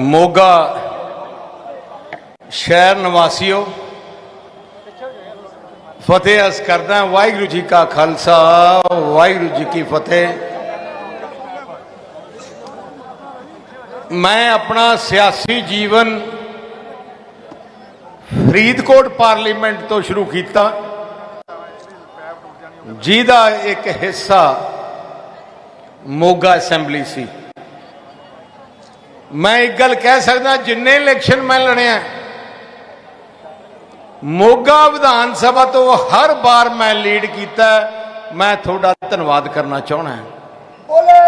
ਮੋਗਾ ਸ਼ਹਿਰ ਨਿਵਾਸੀਓ, ਫਤਿਹ ਅਸ ਕਰਦਾ ਵਾਹਿਗੁਰੂ ਜੀ ਕਾ ਖਾਲਸਾ, ਵਾਹਿਗੁਰੂ ਜੀ ਕੀ ਫਤਿਹ। ਮੈਂ ਆਪਣਾ ਸਿਆਸੀ ਜੀਵਨ ਫਰੀਦਕੋਟ ਪਾਰਲੀਮੈਂਟ ਤੋਂ ਸ਼ੁਰੂ ਕੀਤਾ, ਜਿਹਦਾ ਇੱਕ ਹਿੱਸਾ ਮੋਗਾ ਅਸੈਂਬਲੀ ਸੀ। ਮੈਂ ਇੱਕ ਗੱਲ ਕਹਿ ਸਕਦਾ ਜਿੰਨੇ ਇਲੈਕਸ਼ਨ ਮੈਂ ਲੜਿਆ ਮੋਗਾ ਵਿਧਾਨ ਸਭਾ ਤੋਂ ਹਰ ਵਾਰ ਮੈਂ ਲੀਡ ਕੀਤਾ ਮੈਂ ਤੁਹਾਡਾ ਧੰਨਵਾਦ ਕਰਨਾ ਚਾਹਣਾ ਬੋਲੇ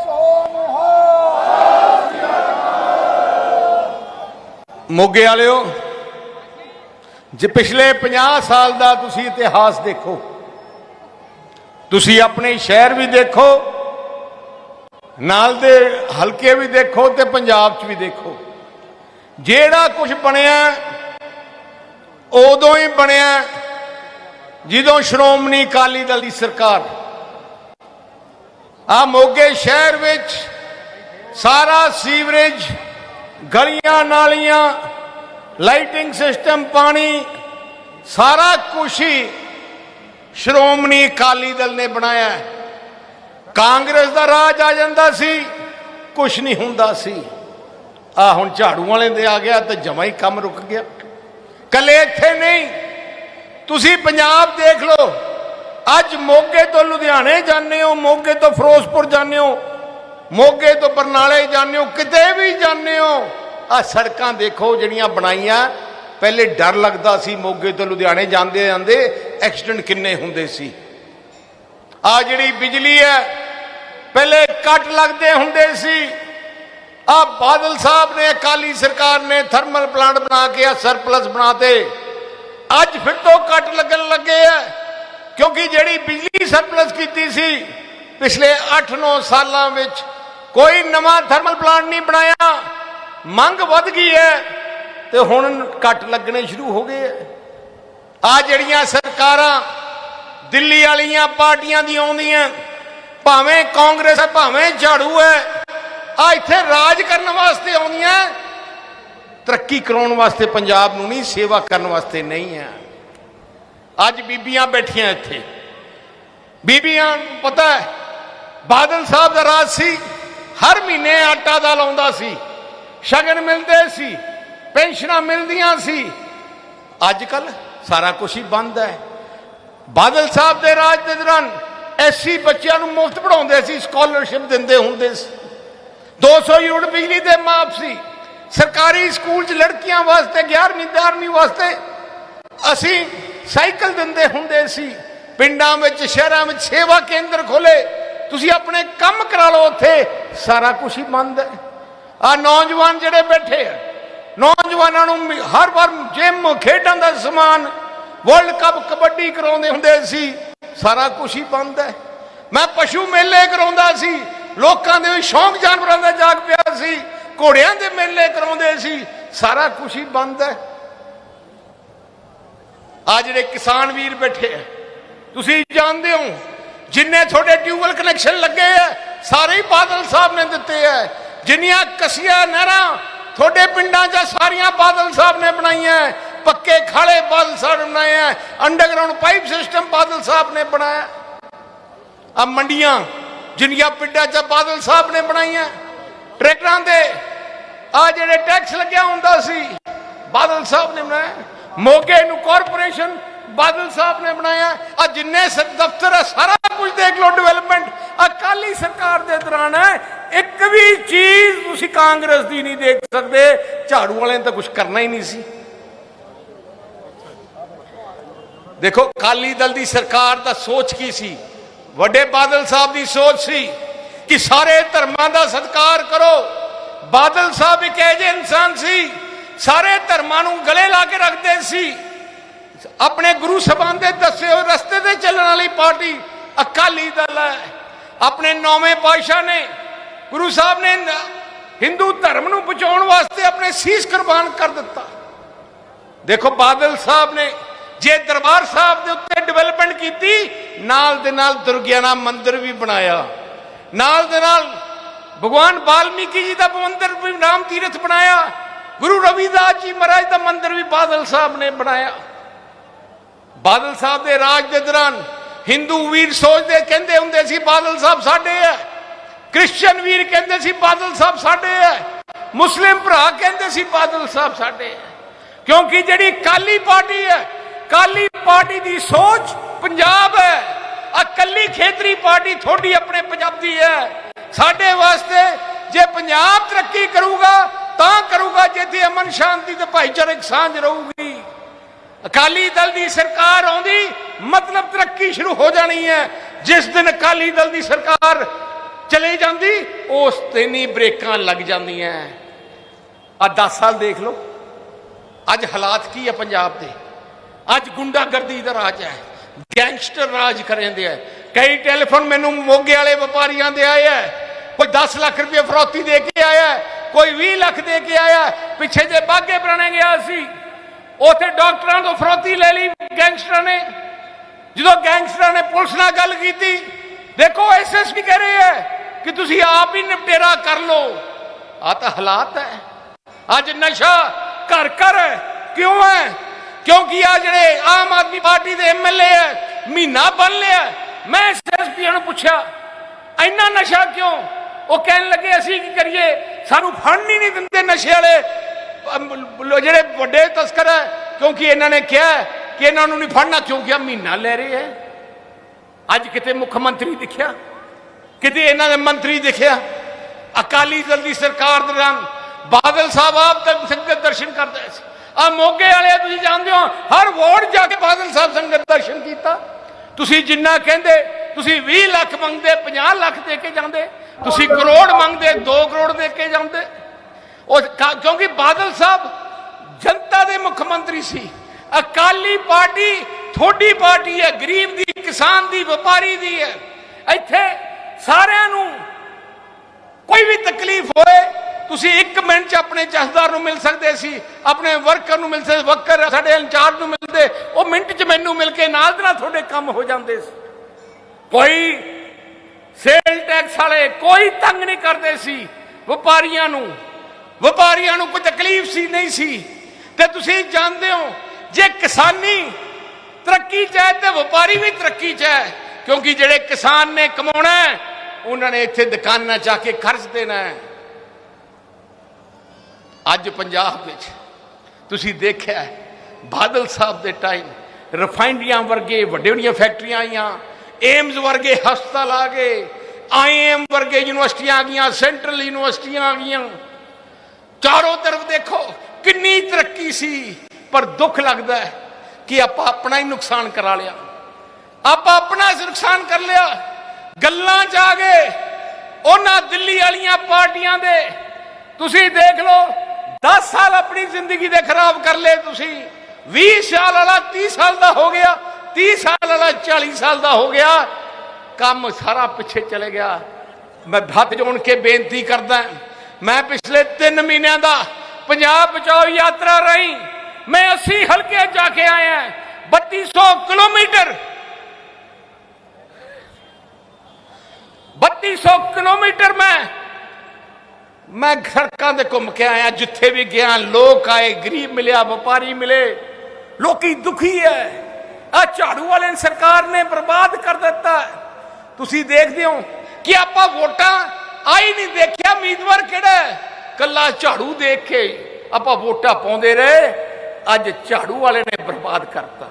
ਸੋਨਹਾ ਮੋਗੇ ਵਾਲਿਓ ਜੇ ਪਿਛਲੇ 50 ਸਾਲ ਦਾ ਤੁਸੀਂ ਇਤਿਹਾਸ ਦੇਖੋ ਤੁਸੀਂ ਆਪਣੇ ਸ਼ਹਿਰ ਵੀ ਦੇਖੋ ਨਾਲ ਦੇ ਹਲਕੇ ਵੀ ਦੇਖੋ ਤੇ ਪੰਜਾਬ 'ਚ ਵੀ ਦੇਖੋ ਜਿਹੜਾ ਕੁਝ ਬਣਿਆ, ਉਦੋਂ ਹੀ ਬਣਿਆ, ਜਦੋਂ ਸ਼੍ਰੋਮਣੀ ਅਕਾਲੀ ਦਲ ਦੀ ਸਰਕਾਰ ਆ ਮੋਗੇ ਸ਼ਹਿਰ ਵਿੱਚ ਸਾਰਾ ਸੀਵਰੇਜ, ਗਲੀਆਂ ਨਾਲੀਆਂ, ਲਾਈਟਿੰਗ ਸਿਸਟਮ, ਪਾਣੀ, ਸਾਰਾ ਕੁਝ ਹੀ ਸ਼੍ਰੋਮਣੀ ਅਕਾਲੀ ਦਲ ਨੇ ਬਣਾਇਆ ਹੈ। ਕਾਂਗਰਸ ਦਾ ਰਾਜ ਆ ਜਾਂਦਾ ਸੀ ਕੁਝ ਨਹੀਂ ਹੁੰਦਾ ਸੀ। ਆ ਹੁਣ ਝਾੜੂ ਵਾਲੇ ਦੇ ਆ ਗਿਆ ਤੇ ਜਮਾ ਹੀ ਕੰਮ ਰੁਕ ਗਿਆ। ਕੱਲੇ ਇੱਥੇ ਨਹੀਂ, ਤੁਸੀਂ ਪੰਜਾਬ ਦੇਖ ਲਓ। ਅੱਜ ਮੋਗੇ ਤੋਂ ਲੁਧਿਆਣੇ ਜਾਂਦੇ ਹੋ, ਮੋਗੇ ਤੋਂ ਫਿਰੋਜ਼ਪੁਰ ਜਾਂਦੇ ਹੋ, ਮੋਗੇ ਤੋਂ ਬਰਨਾਲੇ ਜਾਂਦੇ ਹੋ, ਕਿਤੇ ਵੀ ਜਾਂਦੇ ਹੋ, ਆ ਸੜਕਾਂ ਦੇਖੋ ਜਿਹੜੀਆਂ ਬਣਾਈਆਂ। ਪਹਿਲੇ ਡਰ ਲੱਗਦਾ ਸੀ ਮੋਗੇ ਤੋਂ ਲੁਧਿਆਣੇ ਜਾਂਦੇ ਜਾਂਦੇ, ਐਕਸੀਡੈਂਟ ਕਿੰਨੇ ਹੁੰਦੇ ਸੀ। ਆ ਜਿਹੜੀ ਬਿਜਲੀ ਹੈ ਪਹਿਲੇ ਕੱਟ ਲੱਗਦੇ ਹੁੰਦੇ ਸੀ। ਆ ਬਾਦਲ ਸਾਹਿਬ ਨੇ, ਅਕਾਲੀ ਸਰਕਾਰ ਨੇ ਥਰਮਲ ਪਲਾਂਟ ਬਣਾ ਕੇ ਆ ਸਰਪਲਸ ਬਣਾਤੇ ਅੱਜ ਫਿਰ ਤੋਂ ਕੱਟ ਲੱਗਣ ਲੱਗੇ ਆ। ਕਿਉਂਕਿ ਜਿਹੜੀ ਬਿਜਲੀ ਸਰਪਲਸ ਕੀਤੀ ਸੀ, ਪਿਛਲੇ 8-9 ਸਾਲਾਂ ਵਿੱਚ ਕੋਈ ਨਵਾਂ ਥਰਮਲ ਪਲਾਂਟ ਨਹੀਂ ਬਣਾਇਆ। ਮੰਗ ਵੱਧ ਗਈ ਹੈ ਤੇ ਹੁਣ ਕੱਟ ਲੱਗਣੇ ਸ਼ੁਰੂ ਹੋ ਗਏ ਆ। ਆ ਜਿਹੜੀਆਂ ਸਰਕਾਰਾਂ ਦਿੱਲੀ ਵਾਲੀਆਂ ਪਾਰਟੀਆਂ ਦੀ ਆਉਂਦੀਆਂ ਭਾਵੇਂ ਕਾਂਗਰਸ ਹੈ, ਭਾਵੇਂ ਝਾੜੂ ਹੈ, ਆ ਇੱਥੇ ਰਾਜ ਕਰਨ ਵਾਸਤੇ ਆਉਂਦੀਆਂ ਤਰੱਕੀ ਕਰਾਉਣ ਵਾਸਤੇ ਪੰਜਾਬ ਨੂੰ ਨਹੀਂ, ਸੇਵਾ ਕਰਨ ਵਾਸਤੇ ਨਹੀਂ ਹੈ। ਅੱਜ ਬੀਬੀਆਂ ਬੈਠੀਆਂ ਇੱਥੇ। ਬੀਬੀਆਂ ਨੂੰ ਪਤਾ ਹੈ, ਬਾਦਲ ਸਾਹਿਬ ਦਾ ਰਾਜ ਸੀ, ਹਰ ਮਹੀਨੇ ਆਟਾ ਦਾ ਲਾਉਂਦਾ ਸੀ, ਸ਼ਗਨ ਮਿਲਦੇ ਸੀ, ਪੈਨਸ਼ਨਾਂ ਮਿਲਦੀਆਂ ਸੀ। ਅੱਜ ਕੱਲ ਸਾਰਾ ਕੁਝ ਹੀ ਬੰਦ ਹੈ। ਬਾਦਲ ਸਾਹਿਬ ਦੇ ਰਾਜ ਦੇ ਦੌਰਾਨ ਐਸੀ ਬੱਚਿਆਂ ਨੂੰ ਮੁਫਤ ਪੜਾਉਂਦੇ ਸੀ ਸਕਾਲਰਸ਼ਿਪ ਦਿੰਦੇ ਹੁੰਦੇ ਸੀ। 200 ਯੂਨਿਟ ਬਿਜਲੀ ਦੇ ਮਾਫ ਸੀ। ਸਰਕਾਰੀ ਸਕੂਲ 'ਚ ਲੜਕੀਆਂ ਵਾਸਤੇ 11ਵੀਂ 12ਵੀਂ ਵਾਸਤੇ ਅਸੀਂ ਸਾਈਕਲ ਦਿੰਦੇ ਹੁੰਦੇ ਸੀ। ਪਿੰਡਾਂ ਵਿੱਚ, ਸ਼ਹਿਰਾਂ ਵਿੱਚ ਸੇਵਾ ਕੇਂਦਰ ਖੋਲੇ ਤੁਸੀਂ ਆਪਣੇ ਕੰਮ ਕਰਾ ਲਓ ਉੱਥੇ, ਸਾਰਾ ਕੁਝ ਹੀ ਬੰਦ ਹੈ। ਆ ਨੌਜਵਾਨ ਜਿਹੜੇ ਬੈਠੇ ਆ, ਨੌਜਵਾਨਾਂ ਨੂੰ ਹਰ ਵਾਰ ਜਿਮ ਖੇਡਾਂ ਦਾ ਸਮਾਨ ਵਰਲਡ ਕੱਪ ਕਬੱਡੀ ਕਰਾਉਂਦੇ ਹੁੰਦੇ ਸੀ। ਸਾਰਾ ਕੁਝ ਹੀ ਬੰਦ ਹੈ। ਮੈਂ ਪਸ਼ੂ ਮੇਲੇ ਕਰਾਉਂਦਾ ਸੀ, ਲੋਕਾਂ ਦੇ ਸ਼ੌਂਕ ਜਾਨਵਰਾਂ ਦਾ ਜਾਗ ਪਿਆ ਸੀ, ਘੋੜਿਆਂ ਦੇ ਮੇਲੇ ਕਰਾਉਂਦੇ ਸੀ, ਸਾਰਾ ਕੁਝ ਹੀ ਬੰਦ ਹੈ। ਆ ਜਿਹੜੇ ਕਿਸਾਨ ਵੀਰ ਬੈਠੇ ਆ, ਤੁਸੀਂ ਜਾਣਦੇ ਹੋ, ਜਿੰਨੇ ਤੁਹਾਡੇ ਟਿਊਬਲ ਕਨੈਕਸ਼ਨ ਲੱਗੇ ਆ, ਸਾਰੇ ਹੀ ਬਾਦਲ ਸਾਹਿਬ ਨੇ ਦਿੱਤੇ ਆ। ਜਿੰਨੀਆਂ ਕਸੀਆਂ ਨਹਿਰਾਂ ਤੁਹਾਡੇ ਪਿੰਡਾਂ 'ਚ ਸਾਰੀਆਂ ਬਾਦਲ ਸਾਹਿਬ ਨੇ ਬਣਾਈਆਂ ਹੈ। ਪੱਕੇ ਖਾਲੇ ਬਾਦਲ ਸਾਹਿਬ ਨੇ ਬਣਾਏ ਆ। Underground pipe system Badal Sahib ਨੇ ਬਣਾਇਆ। ਆ ਮੰਡੀਆਂ, ਜਿੰਨੀਆਂ ਪਿੰਡਾਂ 'ਚ ਬਾਦਲ ਸਾਹਿਬ ਨੇ ਬਣਾਈਆਂ। ਟਰੈਕਟਰਾਂ ਦੇ ਆ ਜਿਹੜੇ ਟੈਕਸ ਲੱਗਿਆ ਹੁੰਦਾ ਸੀ, ਬਾਦਲ ਸਾਹਿਬ ਨੇ ਬਣਾਇਆ। ਮੋਗੇ ਨੂੰ ਕਾਰਪੋਰੇਸ਼ਨ ਬਾਦਲ ਸਾਹਿਬ ਨੇ ਬਣਾਇਆ। ਆ ਜਿੰਨੇ ਦਫ਼ਤਰ ਆ, ਸਾਰਾ ਕੁਝ ਦੇਖ ਲਓ ਡਿਵੈਲਪਮੈਂਟ ਅਕਾਲੀ ਸਰਕਾਰ ਦੇ ਦੌਰਾਨ ਇੱਕ ਵੀ ਚੀਜ਼ ਤੁਸੀਂ ਕਾਂਗਰਸ ਦੀ ਨਹੀਂ ਦੇਖ ਸਕਦੇ। ਝਾੜੂ ਵਾਲਿਆਂ ਨੇ ਤਾਂ ਕੁਝ ਕਰਨਾ ਹੀ ਨਹੀਂ ਸੀ। ਦੇਖੋ, ਅਕਾਲੀ ਦਲ ਦੀ ਸਰਕਾਰ ਦਾ ਸੋਚ ਕੀ ਸੀ? ਵੱਡੇ ਬਾਦਲ ਸਾਹਿਬ ਦੀ ਸੋਚ ਸੀ ਕਿ ਸਾਰੇ ਧਰਮਾਂ ਦਾ ਸਤਿਕਾਰ ਕਰੋ। ਬਾਦਲ ਸਾਹਿਬ ਇੱਕ ਐਜੇ ਇਨਸਾਨ ਸੀ, ਸਾਰੇ ਧਰਮਾਂ ਨੂੰ ਗਲੇ ਲਾ ਕੇ ਰੱਖਦੇ ਸੀ। ਆਪਣੇ ਗੁਰੂ ਸਭਾਨ ਦੇ ਦੱਸੇ ਹੋਏ ਰਸਤੇ ਤੇ ਚੱਲਣ ਵਾਲੀ ਪਾਰਟੀ ਅਕਾਲੀ ਦਲ ਹੈ। ਆਪਣੇ ਨੌਵੇਂ ਪਾਤਸ਼ਾਹ ਨੇ, ਗੁਰੂ ਸਾਹਿਬ ਨੇ ਹਿੰਦੂ ਧਰਮ ਨੂੰ ਬਚਾਉਣ ਵਾਸਤੇ ਆਪਣੇ ਸੀਸ ਕੁਰਬਾਨ ਕਰ ਦਿੱਤਾ। ਦੇਖੋ, ਬਾਦਲ ਸਾਹਿਬ ਨੇ ਜੇ ਦਰਬਾਰ ਸਾਹਿਬ ਦੇ ਉੱਤੇ ਡਿਵੈਲਪਮੈਂਟ ਕੀਤੀ ਨਾਲ ਦੇ ਨਾਲ ਦੁਰਗਿਆਨਾ ਮੰਦਿਰ ਵੀ ਬਣਾਇਆ ਨਾਲ ਦੇ ਨਾਲ ਭਗਵਾਨ ਵਾਲਮੀਕੀ ਜੀ ਦਾ ਮੰਦਿਰ ਵੀ ਨਾਮ ਤੀਰਥ ਬਣਾਇਆ ਗੁਰੂ ਰਵਿਦਾਸ ਜੀ ਮਹਾਰਾਜ ਦਾ ਮੰਦਿਰ ਵੀ ਬਾਦਲ ਸਾਹਿਬ ਨੇ ਬਣਾਇਆ ਬਾਦਲ ਸਾਹਿਬ ਦੇ ਰਾਜ ਦੇ ਦੌਰਾਨ ਹਿੰਦੂ ਵੀਰ ਸੋਚਦੇ ਕਹਿੰਦੇ ਹੁੰਦੇ ਸੀ ਬਾਦਲ ਸਾਹਿਬ ਸਾਡੇ ਹੈ ਕ੍ਰਿਸਚੀਅਨ ਵੀਰ ਕਹਿੰਦੇ ਸੀ ਬਾਦਲ ਸਾਹਿਬ ਸਾਡੇ ਹੈ ਮੁਸਲਿਮ ਭਰਾ ਕਹਿੰਦੇ ਸੀ ਬਾਦਲ ਸਾਹਿਬ ਸਾਡੇ ਹੈ ਕਿਉਂਕਿ ਜਿਹੜੀ ਕਾਲੀ ਪਾਰਟੀ ਹੈ ਕਾਲੀ ਪਾਰਟੀ ਦੀ ਸੋਚ ਪੰਜਾਬ ਹੈ। ਆ ਕੱਲੀ ਖੇਤਰੀ ਪਾਰਟੀ ਥੋੜੀ ਆਪਣੇ ਪੰਜਾਬੀ ਹੈ। ਸਾਡੇ ਵਾਸਤੇ ਜੇ ਪੰਜਾਬ ਤਰੱਕੀ ਕਰੂਗਾ, ਤਾਂ ਕਰੂਗਾ ਜਿੱਥੇ ਅਮਨ ਸ਼ਾਂਤੀ ਤੇ ਭਾਈਚਾਰਕ ਸਾਂਝ ਰਹੂਗੀ। ਅਕਾਲੀ ਦਲ ਦੀ ਸਰਕਾਰ ਆਉਂਦੀ, ਮਤਲਬ ਤਰੱਕੀ ਸ਼ੁਰੂ ਹੋ ਜਾਣੀ ਹੈ। ਜਿਸ ਦਿਨ ਅਕਾਲੀ ਦਲ ਦੀ ਸਰਕਾਰ ਚਲੇ ਜਾਂਦੀ, ਉਸ ਦਿਨ ਹੀ ਬ੍ਰੇਕਾਂ ਲੱਗ ਜਾਂਦੀਆਂ। ਆ 10 ਸਾਲ ਦੇਖ ਲਓ। ਅੱਜ ਹਾਲਾਤ ਕੀ ਹੈ ਪੰਜਾਬ ਦੇ? ਅੱਜ ਗੁੰਡਾਗਰਦੀ ਦਾ ਰਾਜ ਹੈ। ਗੈਂਗਸਟਰ ਰਾਜ ਕਰਦੇ ਆ। ਕਈ ਟੈਲੀਫੋਨ ਮੈਨੂੰ ਮੋਗੇ ਵਾਲੇ ਵਪਾਰੀਆਂ ਦੇ ਆਏ ਆ। ਕੋਈ 10 ਲੱਖ ਰੁਪਏ ਫਰੌਤੀ ਦੇ ਕੇ ਆਇਆ ਕੋਈ 20 ਲੱਖ ਦੇ ਕੇ ਆਇਆ ਪਿੱਛੇ ਜੇ ਬਾਗੇ ਬਣਾਣੇ ਗਿਆ ਸੀ, ਉਥੇ ਡਾਕਟਰਾਂ ਤੋਂ ਫਰੋਤੀ ਲੈ ਲਈ ਗੈਂਗਸਟਰਾਂ ਨੇ। ਜਦੋਂ ਗੈਂਗਸਟਰਾਂ ਨੇ ਪੁਲਿਸ ਨਾਲ ਗੱਲ ਕੀਤੀ, ਦੇਖੋ ਐਸਐਸਪੀ ਕਹਿ ਰਹੇ ਹੈ ਕਿ ਤੁਸੀਂ ਆਪ ਹੀ ਨਿਪਟੇਰਾ ਕਰ ਲਓ। ਆ ਤਾਂ ਹਾਲਾਤ ਹੈ। ਅੱਜ ਨਸ਼ਾ ਘਰ ਘਰ ਕਿਉਂ ਹੈ? ਕਿਉਂਕਿ ਆ ਜਿਹੜੇ ਆਮ ਆਦਮੀ ਪਾਰਟੀ ਦੇ ਐਮਐਲਏ ਹੈ ਮਹੀਨਾ ਬਣ ਲਿਆ। ਮੈਂ ਐਸਐਸਪੀ ਨੂੰ ਪੁੱਛਿਆ, ਇੰਨਾ ਨਸ਼ਾ ਕਿਉਂ? ਉਹ ਕਹਿਣ ਲੱਗੇ, ਅਸੀਂ ਕੀ ਕਰੀਏ? ਸਾਨੂੰ ਫੜਨ ਹੀ ਨਹੀਂ ਦਿੰਦੇ ਨਸ਼ੇ ਵਾਲੇ। ਜਿਹੜੇ ਵੱਡੇ ਤਸਕਰ ਹੈ ਕਿਉਂਕਿ ਇਹਨਾਂ ਨੇ ਕਿਹਾ ਕਿ ਇਹਨਾਂ ਨੂੰ ਨਹੀਂ ਫੜਨਾ, ਕਿਉਂਕਿ ਆ ਮਹੀਨਾ ਲੈ ਰਹੇ ਹੈ ਅੱਜ ਕਿਤੇ ਮੁੱਖ ਮੰਤਰੀ ਦਿਖਿਆ, ਕਿਤੇ ਇਹਨਾਂ ਦੇ ਮੰਤਰੀ ਦਿਖਿਆ। ਅਕਾਲੀ ਦਲ ਦੀ ਸਰਕਾਰ ਦੌਰਾਨ ਬਾਦਲ ਸਾਹਿਬ ਆਪ ਤੱਕ ਸੰਗਤ ਦਰਸ਼ਨ ਕਰਦੇ ਸੀ। ਆ ਮੋਗੇ ਵਾਲੇ ਤੁਸੀਂ ਜਾਣਦੇ ਹੋ, ਹਰ ਵੋਟ ਜਾ ਕੇ ਬਾਦਲ ਸਾਹਿਬ ਸੰਗਤ ਦਰਸ਼ਨ ਕੀਤਾ। ਤੁਸੀਂ ਜਿੰਨਾ ਕਹਿੰਦੇ, ਤੁਸੀਂ 20 ਲੱਖ ਮੰਗਦੇ 50 ਲੱਖ ਦੇ ਕੇ ਜਾਂਦੇ, ਤੁਸੀਂ ਕਰੋੜ ਮੰਗਦੇ 2 ਕਰੋੜ ਦੇ ਕੇ ਜਾਂਦੇ। ਉਹ ਕਿਉਂਕਿ ਬਾਦਲ ਸਾਹਿਬ ਜਨਤਾ ਦੇ ਮੁੱਖ ਮੰਤਰੀ ਸੀ। ਅਕਾਲੀ ਪਾਰਟੀ ਥੋੜੀ ਪਾਰਟੀ ਹੈ, ਗਰੀਬ ਦੀ, ਕਿਸਾਨ ਦੀ, ਵਪਾਰੀ ਦੀ ਹੈ। ਇੱਥੇ ਸਾਰਿਆਂ ਨੂੰ ਕੋਈ ਵੀ ਤਕਲੀਫ ਹੋਏ ਤੁਸੀਂ 1 ਮਿੰਟ ਚ ਆਪਣੇ ਜਥੇਦਾਰ ਨੂੰ ਮਿਲ ਸਕਦੇ ਸੀ, ਆਪਣੇ ਵਰਕਰ ਨੂੰ ਮਿਲ ਸਕਦੇ ਵਰਕਰ ਸਾਡੇ ਇੰਚਾਰਜ ਨੂੰ ਮਿਲਦੇ, ਉਹ ਮਿੰਟ ਚ ਮੈਨੂੰ ਮਿਲ ਕੇ ਨਾਲ ਦੇ ਨਾਲ ਤੁਹਾਡੇ ਕੰਮ ਹੋ ਜਾਂਦੇ ਸੀ। ਕੋਈ ਸੇਲ ਟੈਕਸ ਵਾਲੇ ਕੋਈ ਤੰਗ ਨਹੀਂ ਕਰਦੇ ਸੀ ਵਪਾਰੀਆਂ ਨੂੰ। ਵਪਾਰੀਆਂ ਨੂੰ ਕੋਈ ਤਕਲੀਫ ਸੀ, ਨਹੀਂ ਸੀ। ਤੇ ਤੁਸੀਂ ਜਾਣਦੇ ਹੋ, ਜੇ ਕਿਸਾਨੀ ਤਰੱਕੀ ਚ ਹੈ ਤੇ ਵਪਾਰੀ ਵੀ ਤਰੱਕੀ ਚ ਹੈ, ਕਿਉਂਕਿ ਜਿਹੜੇ ਕਿਸਾਨ ਨੇ ਕਮਾਉਣਾ ਉਹਨਾਂ ਨੇ ਇੱਥੇ ਦੁਕਾਨਾਂ ਜਾ ਕੇ ਖਰਚ ਦੇਣਾ ਹੈ। ਅੱਜ ਪੰਜਾਬ ਵਿੱਚ ਤੁਸੀਂ ਦੇਖਿਆ ਬਾਦਲ ਸਾਹਿਬ ਦੇ ਟਾਈਮ ਰਿਫਾਈਨਰੀਆਂ ਵਰਗੇ, ਵੱਡੇ ਵੱਡੀਆਂ ਫੈਕਟਰੀਆਂ ਆਈਆਂ ਏਮਜ਼ ਵਰਗੇ ਹਸਪਤਾਲ ਆ ਗਏ ਆਈਐਮ ਵਰਗੇ ਯੂਨੀਵਰਸਿਟੀਆਂ ਆ ਗਈਆਂ ਸੈਂਟਰਲ ਯੂਨੀਵਰਸਿਟੀਆਂ ਆ ਗਈਆਂ। ਚਾਰੋਂ ਤਰਫ ਦੇਖੋ ਕਿੰਨੀ ਤਰੱਕੀ ਸੀ, ਪਰ ਦੁੱਖ ਲੱਗਦਾ ਹੈ ਕਿ ਆਪਾਂ ਆਪਣਾ ਹੀ ਨੁਕਸਾਨ ਕਰਾ ਲਿਆ। ਆਪਾਂ ਆਪਣਾ ਨੁਕਸਾਨ ਕਰ ਲਿਆ। ਗੱਲਾਂ ਚ ਆ ਗਏ। ਉਹਨਾਂ ਦਿੱਲੀ ਵਾਲੀਆਂ ਪਾਰਟੀਆਂ ਦੇ। ਤੁਸੀਂ ਦੇਖ ਲਓ 10 ਸਾਲ ਆਪਣੀ ਜ਼ਿੰਦਗੀ ਦੇ ਖਰਾਬ ਕਰ ਲਏ ਤੁਸੀਂ। 20 ਸਾਲ ਵਾਲਾ 30 ਸਾਲ ਦਾ ਹੋ ਗਿਆ। 30 ਸਾਲ ਵਾਲਾ 40 ਸਾਲ ਦਾ ਹੋ ਗਿਆ। ਕੰਮ ਸਾਰਾ ਪਿੱਛੇ ਚਲੇ ਗਿਆ। ਮੈਂ ਹੱਥ ਜੋੜ ਕੇ ਬੇਨਤੀ ਕਰਦਾ ਮੈਂ ਪਿਛਲੇ 3 ਮਹੀਨਿਆਂ ਦਾ ਪੰਜਾਬ ਬਚਾਓ ਯਾਤਰਾ ਰਹੀ। ਮੈਂ 80 ਹਲਕੇ ਜਾ ਕੇ ਆਇਆ 3200 ਕਿਲੋਮੀਟਰ। 3200 ਕਿਲੋਮੀਟਰ ਮੈਂ ਮੈਂ ਸੜਕਾਂ ਤੇ ਘੁੰਮ ਕੇ ਆਇਆ, ਜਿੱਥੇ ਵੀ ਗਿਆ, ਲੋਕ ਆਏ, ਗਰੀਬ ਮਿਲਿਆ, ਵਪਾਰੀ ਮਿਲੇ। ਲੋਕੀ ਦੁਖੀ ਹੈ ਆ ਝਾੜੂ ਵਾਲੇ ਸਰਕਾਰ ਨੇ ਬਰਬਾਦ ਕਰ ਦਿੱਤਾ। ਤੁਸੀਂ ਦੇਖਦੇ ਹੋ ਕਿ ਆਪਾਂ ਵੋਟਾਂ ਆਈ ਨਹੀਂ ਦੇਖਿਆ, ਉਮੀਦਵਾਰ ਕਿਹੜਾ ਹੈ ਕੱਲਾ ਝਾੜੂ ਦੇਖ ਕੇ ਆਪਾਂ ਵੋਟਾਂ ਪਾਉਂਦੇ ਰਹੇ। ਅੱਜ ਝਾੜੂ ਵਾਲੇ ਨੇ ਬਰਬਾਦ ਕਰਤਾ।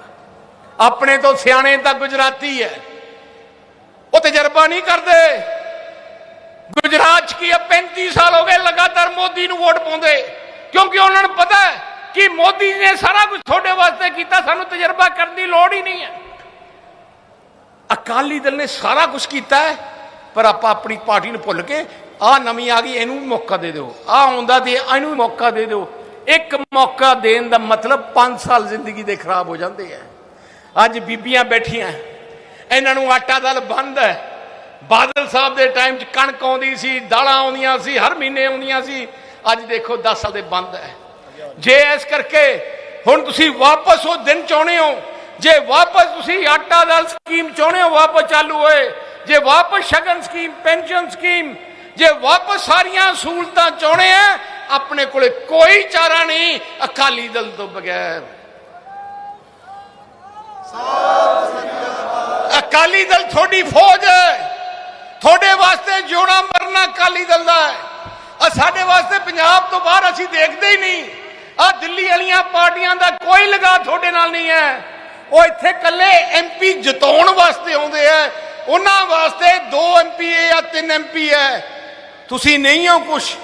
ਆਪਣੇ ਤੋਂ ਸਿਆਣੇ ਤਾਂ ਗੁਜਰਾਤੀ ਹੈ ਉਹ ਤਜਰਬਾ ਨਹੀਂ ਕਰਦੇ। ਗੁਜਰਾਤ 'ਚ ਕੀ ਹੈ 35 ਸਾਲ ਹੋ ਗਏ ਲਗਾਤਾਰ ਮੋਦੀ ਨੂੰ ਵੋਟ ਪਾਉਂਦੇ। ਕਿਉਂਕਿ ਉਹਨਾਂ ਨੂੰ ਪਤਾ ਹੈ ਕਿ ਮੋਦੀ ਨੇ ਸਾਰਾ ਕੁਝ ਤੁਹਾਡੇ ਵਾਸਤੇ ਕੀਤਾ, ਸਾਨੂੰ ਤਜਰਬਾ ਕਰਨ ਦੀ ਲੋੜ ਹੀ ਨਹੀਂ ਹੈ। ਅਕਾਲੀ ਦਲ ਨੇ ਸਾਰਾ ਕੁਝ ਕੀਤਾ ਹੈ, ਪਰ ਆਪਾਂ ਆਪਣੀ ਪਾਰਟੀ ਨੂੰ ਭੁੱਲ ਕੇ ਆ ਨਵੀਂ ਆ ਗਈ, ਇਹਨੂੰ ਵੀ ਮੌਕਾ ਦੇ ਦਿਓ। ਆ ਆਉਂਦਾ ਤੇ ਇਹਨੂੰ ਵੀ ਮੌਕਾ ਦੇ ਦਿਓ। ਇੱਕ ਮੌਕਾ ਦੇਣ ਦਾ ਮਤਲਬ 5 ਸਾਲ ਜ਼ਿੰਦਗੀ ਦੇ ਖਰਾਬ ਹੋ ਜਾਂਦੇ ਆ। ਅੱਜ ਬੀਬੀਆਂ ਬੈਠੀਆਂ, ਇਹਨਾਂ ਨੂੰ ਆਟਾ ਦਲ ਬੰਦ ਹੈ। ਬਾਦਲ ਸਾਹਿਬ ਦੇ ਟਾਈਮ 'ਚ ਕਣਕ ਆਉਂਦੀ ਸੀ, ਦਾਲਾਂ ਆਉਂਦੀਆਂ ਸੀ, ਹਰ ਮਹੀਨੇ ਆਉਂਦੀਆਂ ਸੀ। ਅੱਜ ਦੇਖੋ 10 ਸਾਲ ਦੇ ਬੰਦ ਹੈ। ਜੇ ਇਸ ਕਰਕੇ ਹੁਣ ਤੁਸੀਂ ਵਾਪਸ ਉਹ ਦਿਨ ਚਾਹੁੰਦੇ ਹੋ, ਜੇ ਵਾਪਸ ਤੁਸੀਂ ਆਟਾ ਦਾਲ ਸਕੀਮ ਚਾਹੁੰਦੇ ਹੋ, ਵਾਪਸ ਚਾਲੂ ਹੋਏ, ਜੇ ਵਾਪਸ ਸ਼ਗਨ ਸਕੀਮ, ਪੈਨਸ਼ਨ ਸਕੀਮ, ਜੇ ਵਾਪਸ ਸਾਰੀਆਂ ਸਹੂਲਤਾਂ ਚਾਹੁੰਦੇ ਆ, ਆਪਣੇ ਕੋਲੇ ਕੋਈ ਚਾਰਾ ਨਹੀਂ, ਅਕਾਲੀ ਦਲ ਤੋਂ ਬਗੈਰ। ਅਕਾਲੀ ਦਲ ਤੁਹਾਡੀ ਫੌਜ ਹੈ। ਤੁਹਾਡੇ ਵਾਸਤੇ ਜਿਉਣਾ ਮਰਨਾ ਅਕਾਲੀ ਦਲ ਦਾ ਹੈ। ਆ ਸਾਡੇ ਵਾਸਤੇ ਪੰਜਾਬ ਤੋਂ ਬਾਹਰ ਅਸੀਂ ਦੇਖਦੇ ਹੀ ਨਹੀਂ। ਆ ਦਿੱਲੀ ਵਾਲੀਆਂ ਪਾਰਟੀਆਂ ਦਾ ਕੋਈ ਲਗਾ ਤੁਹਾਡੇ ਨਾਲ ਨਹੀਂ ਹੈ। ਉਹ ਇੱਥੇ ਕੱਲੇ ਐਮਪੀ ਜਿਤਾਉਣ ਵਾਸਤੇ ਆਉਂਦੇ ਆ। ਉਹਨਾਂ ਵਾਸਤੇ ਦੋ ਐਮਪੀ ਜਾਂ ਤਿੰਨ ਐਮਪੀ ਹੈ। ਤੁਸੀਂ ਨਹੀਂ ਹੋ ਕੁਛ।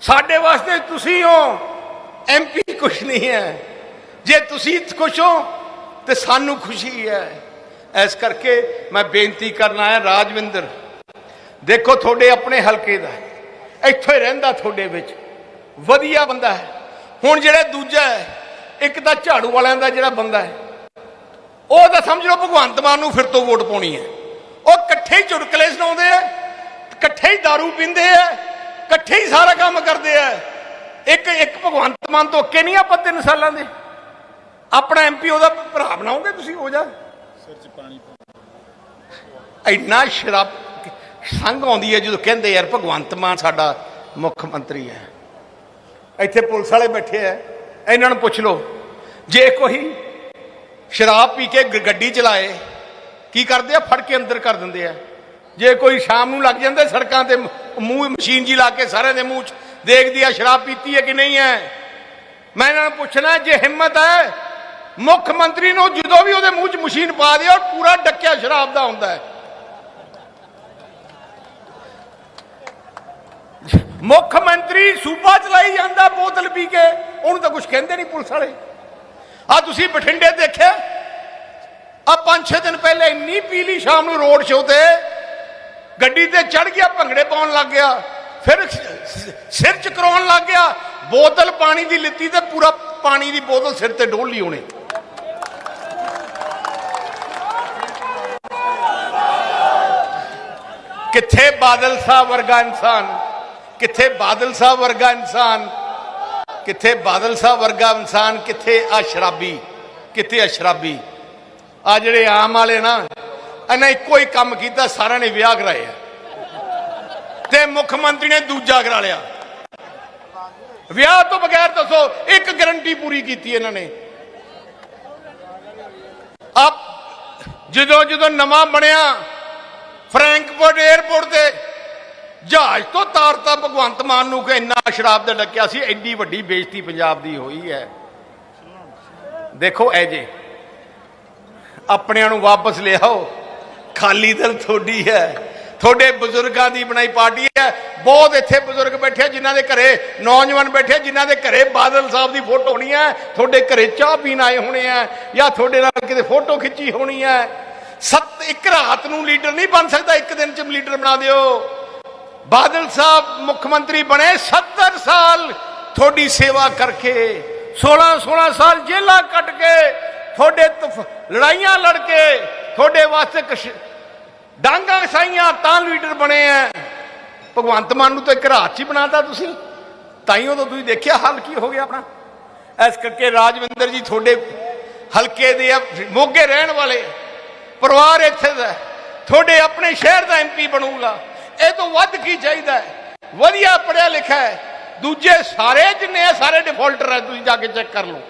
ਸਾਡੇ ਵਾਸਤੇ ਤੁਸੀਂ ਹੋ। ਐਮਪੀ ਕੁਛ ਨਹੀਂ ਹੈ। ਜੇ ਤੁਸੀਂ ਖੁਸ਼ ਹੋ ਤੇ ਸਾਨੂੰ ਖੁਸ਼ੀ ਹੈ। ਇਸ ਕਰਕੇ ਮੈਂ ਬੇਨਤੀ ਕਰਨ ਆਇਆ, ਰਾਜਵਿੰਦਰ, ਦੇਖੋ ਤੁਹਾਡੇ ਆਪਣੇ ਹਲਕੇ ਦਾ ਹੈ। ਇੱਥੇ ਰਹਿੰਦਾ ਤੁਹਾਡੇ ਵਿੱਚ, ਵਧੀਆ ਬੰਦਾ ਹੈ। ਹੁਣ ਜਿਹੜਾ ਦੂਜਾ ਹੈ, ਇੱਕ ਤਾਂ ਝਾੜੂ ਵਾਲਿਆਂ ਦਾ ਜਿਹੜਾ ਬੰਦਾ ਹੈ, ਉਹ ਤਾਂ ਸਮਝ ਲਓ ਭਗਵੰਤ ਮਾਨ ਨੂੰ ਫਿਰ ਤੋਂ ਵੋਟ ਪਾਉਣੀ ਹੈ। ਉਹ ਇਕੱਠੇ ਹੀ ਚੁਟਕਲੇ ਸੁਣਾਉਂਦੇ ਆ ਇਕੱਠੇ ਹੀ दारू ਪੀਂਦੇ ਆ ਇਕੱਠੇ ਹੀ ਸਾਰਾ ਕੰਮ ਕਰਦੇ ਆ ਇੱਕ ਇੱਕ ਭਗਵੰਤ ਮਾਨ ਤੋਂ ਅੱਕੇ ਨਹੀਂ ਆਪਾਂ ਤਿੰਨ ਸਾਲਾਂ ਦੇ। ਆਪਣਾ ਐਮਪੀ ਉਹਦਾ ਭਰਾ ਬਣਾਓਗੇ ਤੁਸੀਂ, ਹੋ ਜਾ। ਇੰਨਾ ਸ਼ਰਾਬ ਸੰਗ ਆਉਂਦੀ ਹੈ ਜਦੋਂ ਕਹਿੰਦੇ ਯਾਰ ਭਗਵੰਤ ਮਾਨ ਸਾਡਾ ਮੁੱਖ ਮੰਤਰੀ ਹੈ। ਇੱਥੇ ਪੁਲਿਸ ਵਾਲੇ ਬੈਠੇ ਆ ਇਹਨਾਂ ਨੂੰ ਪੁੱਛ ਲਓ, ਜੇ ਕੋਈ ਸ਼ਰਾਬ ਪੀ ਕੇ ਗੱਡੀ ਚਲਾਏ, ਕੀ ਕਰਦੇ ਆ? ਫੜ ਕੇ ਅੰਦਰ ਕਰ ਦਿੰਦੇ ਆ। ਜੇ ਕੋਈ ਸ਼ਾਮ ਨੂੰ ਲੱਗ ਜਾਂਦਾ ਸੜਕਾਂ ਤੇ ਮੂੰਹ ਮਸ਼ੀਨ ਜੀ ਲਾ ਕੇ ਸਾਰਿਆਂ ਦੇ ਮੂੰਹ 'ਚ ਦੇਖਦੀ ਆ ਸ਼ਰਾਬ ਪੀਤੀ ਹੈ ਕਿ ਨਹੀਂ ਹੈ। ਮੈਂ ਇਹਨਾਂ ਨੂੰ ਪੁੱਛਣਾ, ਜੇ ਹਿੰਮਤ ਹੈ ਮੁੱਖ ਮੰਤਰੀ ਨੂੰ ਜਦੋਂ ਵੀ ਉਹਦੇ ਮੂੰਹ 'ਚ ਮਸ਼ੀਨ ਪਾ ਦਿਓ, ਪੂਰਾ ਡੱਕਿਆ ਸ਼ਰਾਬ ਦਾ ਹੁੰਦਾ ਹੈ। ਮੁੱਖ ਮੰਤਰੀ ਸੂਬਾ ਚਲਾਈ ਜਾਂਦਾ ਬੋਤਲ ਪੀ ਕੇ, ਉਹਨੂੰ ਤਾਂ ਕੁਝ ਕਹਿੰਦੇ ਨਹੀਂ ਪੁਲਿਸ ਵਾਲੇ। ਆ ਤੁਸੀਂ ਬਠਿੰਡੇ ਦੇਖਿਆ? ਆ ਪੰਜ ਛੇ ਦਿਨ ਪਹਿਲੇ ਇੰਨੀ ਪੀਲੀ ਸ਼ਾਮ ਨੂੰ ਰੋਡ ਸ਼ੋਅ ਤੇ ਗੱਡੀ ਤੇ ਚੜ ਗਿਆ, ਭੰਗੜੇ ਪਾਉਣ ਲੱਗ ਗਿਆ, ਫਿਰ ਸਿਰ ਚ ਕਰਾਉਣ ਲੱਗ ਗਿਆ, ਬੋਤਲ ਪਾਣੀ ਦੀ ਲਿੱਤੀ ਤੇ ਪੂਰਾ ਪਾਣੀ ਦੀ ਬੋਤਲ ਸਿਰ ਤੇ ਡੋਲ ਲਈ ਉਹਨੇ। ਕਿੱਥੇ ਬਾਦਲ ਸਾਹਿਬ ਵਰਗਾ ਇਨਸਾਨ? ਕਿੱਥੇ ਬਾਦਲ ਸਾਹਿਬ ਵਰਗਾ ਇਨਸਾਨ? ਕਿੱਥੇ ਬਾਦਲ ਸਾਹਿਬ ਵਰਗਾ ਇਨਸਾਨ? ਕਿੱਥੇ ਆ ਸ਼ਰਾਬੀ? ਕਿੱਥੇ ਆ ਸ਼ਰਾਬੀ? ਆ ਜਿਹੜੇ ਆਮ ਵਾਲੇ ਨਾ, ਇਹਨਾਂ ਇੱਕੋ ਹੀ ਕੰਮ ਕੀਤਾ, ਸਾਰਿਆਂ ਨੇ ਵਿਆਹ ਕਰਾਏ ਤੇ ਮੁੱਖ ਮੰਤਰੀ ਨੇ ਦੂਜਾ ਕਰਾ ਲਿਆ। ਵਿਆਹ ਤੋਂ ਬਗੈਰ ਦੱਸੋ, ਇੱਕ ਗਰੰਟੀ ਪੂਰੀ ਕੀਤੀ ਇਹਨਾਂ ਨੇ। ਆਪ ਜਦੋਂ ਜਦੋਂ ਨਵਾਂ ਬਣਿਆ ਫਰੈਂਕਫਰਟ 에ਅਰਪੋਰਟ ਤੇ। ਜਹਾਜ਼ ਤੋਂ ਤਾਰਤਾ ਭਗਵੰਤ ਮਾਨ ਨੂੰ ਕਿ ਇੰਨਾ ਸ਼ਰਾਬ ਦਾ ਡੱਕਿਆ ਸੀ ਐਡੀ ਵੱਡੀ ਬੇਇੱਜ਼ਤੀ ਪੰਜਾਬ ਦੀ ਹੋਈ ਹੈ। ਦੇਖੋ ਐ ਜੇ। ਆਪਣਿਆਂ ਨੂੰ ਵਾਪਸ ਲਿਆਓ। ਖਾਲੀ ਦਿਲ ਤੁਹਾਡੀ ਹੈ। ਤੁਹਾਡੇ ਬਜ਼ੁਰਗਾਂ ਦੀ ਬਣਾਈ ਪਾਰਟੀ ਹੈ। ਬਹੁਤ ਇੱਥੇ ਬਜ਼ੁਰਗ ਬੈਠੇ ਆ ਜਿਨ੍ਹਾਂ ਦੇ ਘਰੇ ਨੌਜਵਾਨ ਬੈਠੇ ਆ, ਜਿਨ੍ਹਾਂ ਦੇ ਘਰੇ ਬਾਦਲ ਸਾਹਿਬ ਦੀ ਫੋਟੋ ਹੋਣੀ ਹੈ। ਤੁਹਾਡੇ ਘਰੇ ਚਾਹ ਪੀਣ ਆਏ ਹੋਣੇ ਆ ਜਾਂ ਤੁਹਾਡੇ ਨਾਲ ਕਿਤੇ ਫੋਟੋ ਖਿੱਚੀ ਹੋਣੀ ਹੈ। ਸੱਤ ਇੱਕ ਰਾਤ ਨੂੰ ਲੀਡਰ ਨਹੀਂ ਬਣ ਸਕਦਾ, ਇੱਕ ਦਿਨ ਚ ਲੀਡਰ ਬਣਾ ਦਿਓ। ਬਾਦਲ ਸਾਹਿਬ ਮੁੱਖ ਮੰਤਰੀ ਬਣੇ 70 ਸਾਲ ਤੁਹਾਡੀ ਸੇਵਾ ਕਰਕੇ 16 16 ਸਾਲ ਜੇਲਾਂ ਕੱਟ ਕੇ, ਤੁਹਾਡੇ ਲੜਾਈਆਂ ਲੜ ਕੇ, ਤੁਹਾਡੇ ਵਾਸਤੇ ਕਸ਼, ਡਾਂਗਾ ਸਾਈਆਂ ਤਾਂ ਲੀਡਰ ਬਣੇ ਆ ਭਗਵੰਤ ਮਾਨ ਨੂੰ ਤਾਂ ਇੱਕ ਰਾਤ 'ਚ ਹੀ ਬਣਾਤਾ ਤੁਸੀਂ। ਤਾਂ ਤਾਈਓ ਤਾਂ ਤੁਸੀਂ ਦੇਖਿਆ ਹਾਲ ਕੀ ਹੋ ਗਿਆ ਆਪਣਾ। ਇਸ ਕਰਕੇ ਰਾਜਵਿੰਦਰ ਜੀ ਤੁਹਾਡੇ ਹਲਕੇ ਦੇ ਮੋਗੇ ਰਹਿਣ ਵਾਲੇ। ਪਰਿਵਾਰ ਇੱਥੇ ਦਾ ਤੁਹਾਡੇ ਆਪਣੇ ਸ਼ਹਿਰ ਦਾ ਐਮਪੀ ਬਣੂਗਾ। ਇਹ ਤੋਂ ਵੱਧ ਕੀ ਚਾਹੀਦਾ ਹੈ? ਵਧੀਆ ਪੜਿਆ ਲਿਖਿਆ ਹੈ। ਦੂਜੇ ਸਾਰੇ ਜਿੰਨੇ ਆ, ਸਾਰੇ ਡਿਫਾਲਟਰ ਹੈ ਤੁਸੀਂ ਜਾ ਕੇ ਚੈੱਕ ਕਰ ਲਓ।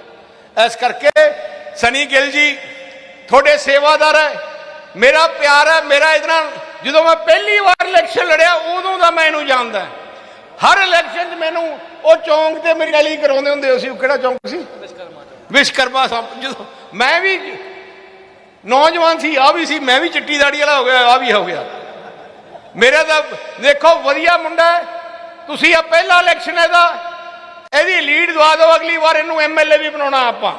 ਇਸ ਕਰਕੇ ਸਨੀ ਗਿੱਲ ਜੀ, ਤੁਹਾਡੇ ਸੇਵਾਦਾਰ ਹੈ। ਮੇਰਾ ਪਿਆਰ ਹੈ, ਮੇਰਾ ਇਹਦੇ ਜਦੋਂ ਮੈਂ ਪਹਿਲੀ ਵਾਰ ਇਲੈਕਸ਼ਨ ਲੜਿਆ, ਉਦੋਂ ਦਾ ਮੈਂ ਇਹਨੂੰ ਜਾਣਦਾ ਹਰ ਇਲੈਕਸ਼ਨ 'ਚ ਮੈਨੂੰ ਉਹ ਚੌਂਕ ਤੇ ਮੇਰੀ ਰੈਲੀ ਕਰਾਉਂਦੇ ਹੁੰਦੇ ਸੀ, ਉਹ ਕਿਹੜਾ ਚੌਂਕ ਸੀ? ਵਿਸ਼ਕਰਮਾ ਸਾਹਿਬ ਜਦੋਂ ਮੈਂ ਵੀ ਨੌਜਵਾਨ ਸੀ ਆ ਵੀ ਸੀ, ਮੈਂ ਵੀ ਚਿੱਟੀ ਦਾੜੀ ਵਾਲਾ ਹੋ ਗਿਆ ਆ ਵੀ ਹੋ ਗਿਆ। ਮੇਰੇ ਤਾਂ, ਦੇਖੋ, ਵਧੀਆ ਮੁੰਡਾ ਹੈ, ਤੁਸੀਂ ਆ ਪਹਿਲਾ ਇਲੈਕਸ਼ਨ ਇਹਦਾ। ਇਹਦੀ ਲੀਡ ਦਵਾ ਦਿਓ ਅਗਲੀ ਵਾਰ, ਇਹਨੂੰ ਐਮਐਲਏ ਵੀ ਬਣਾਉਣਾ ਆਪਾਂ।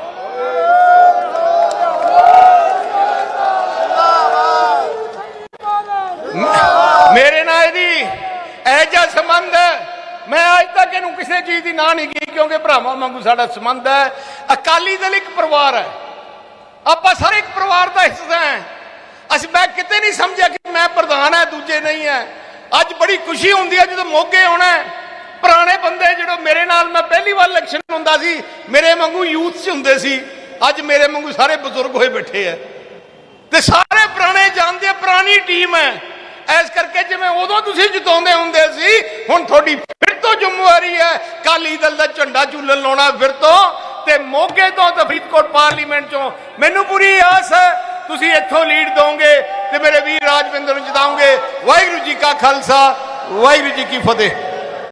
ਮੇਰੇ ਨਾਲ ਇਹਦੀ ਇਹ ਜਿਹਾ ਸੰਬੰਧ ਹੈ। ਮੈਂ ਅੱਜ ਤੱਕ ਇਹਨੂੰ ਕਿਸੇ ਚੀਜ਼ ਦੀ ਨਾ ਨਹੀਂ ਕੀ ਕਿਉਂਕਿ ਭਰਾਵਾਂ ਵਾਂਗੂ ਸਾਡਾ ਸੰਬੰਧ ਹੈ। ਅਕਾਲੀ ਦਲ ਇੱਕ ਪਰਿਵਾਰ ਹੈ। ਆਪਾਂ ਸਾਰੇ ਇੱਕ ਪਰਿਵਾਰ ਦਾ ਹਿੱਸਾ ਹੈ। ਅਸੀਂ ਮੈਂ ਕਿਤੇ ਨਹੀਂ ਸਮਝਿਆ ਕਿ ਮੈਂ ਪ੍ਰਧਾਨ ਹੈ, ਦੂਜੇ ਨਹੀਂ ਹੈ। ਅੱਜ ਬੜੀ ਖੁਸ਼ੀ ਹੁੰਦੀ ਹੈ ਜਦੋਂ ਮੋਗੇ ਆਉਣਾ ਪੁਰਾਣੇ ਬੰਦੇ ਜਿਹੜੇ ਮੇਰੇ ਨਾਲ, ਮੈਂ ਪਹਿਲੀ ਵਾਰ ਇਲੈਕਸ਼ਨ ਹੁੰਦਾ ਸੀ, ਮੇਰੇ ਵਾਂਗੂ ਯੂਥ 'ਚ ਹੁੰਦੇ ਸੀ। ਅੱਜ ਮੇਰੇ ਵਾਂਗੂ ਸਾਰੇ ਬਜ਼ੁਰਗ ਹੋਏ ਬੈਠੇ ਆ ਤੇ ਸਾਰੇ ਪੁਰਾਣੇ ਜਾਣਦੇ ਪੁਰਾਣੀ ਟੀਮ ਹੈ। ਐਸ ਕਰਕੇ ਜਿਵੇਂ ਉਦੋਂ ਤੁਸੀਂ ਜਿਤਾਉਂਦੇ ਹੁੰਦੇ ਸੀ, ਹੁਣ ਤੁਹਾਡੀ ਫਿਰ ਤੋਂ ਜ਼ਿੰਮੇਵਾਰੀ ਹੈ। ਕਾਲੀ ਦਲ ਦਾ ਝੰਡਾ ਝੂਲਣ ਲਾਉਣਾ, ਫਿਰ ਤੋਂ ਤੇ ਮੋਗੇ ਤੋਂ ਤੇ ਫਰੀਦਕੋਟ ਪਾਰਲੀਮੈਂਟ ਚੋਂ। ਮੈਨੂੰ ਪੂਰੀ ਆਸ ਹੈ, ਤੁਸੀਂ ਇੱਥੋਂ ਲੀਡ ਦੋਗੇ ਤੇ ਮੇਰੇ ਵੀਰ ਰਾਜਵਿੰਦਰ ਨੂੰ ਜਿਤਾਉਂਗੇ ਵਾਹਿਗੁਰੂ ਜੀ ਕਾ ਖਾਲਸਾ, ਵਾਹਿਗੁਰੂ ਜੀ ਕੀ ਫਤਿਹ।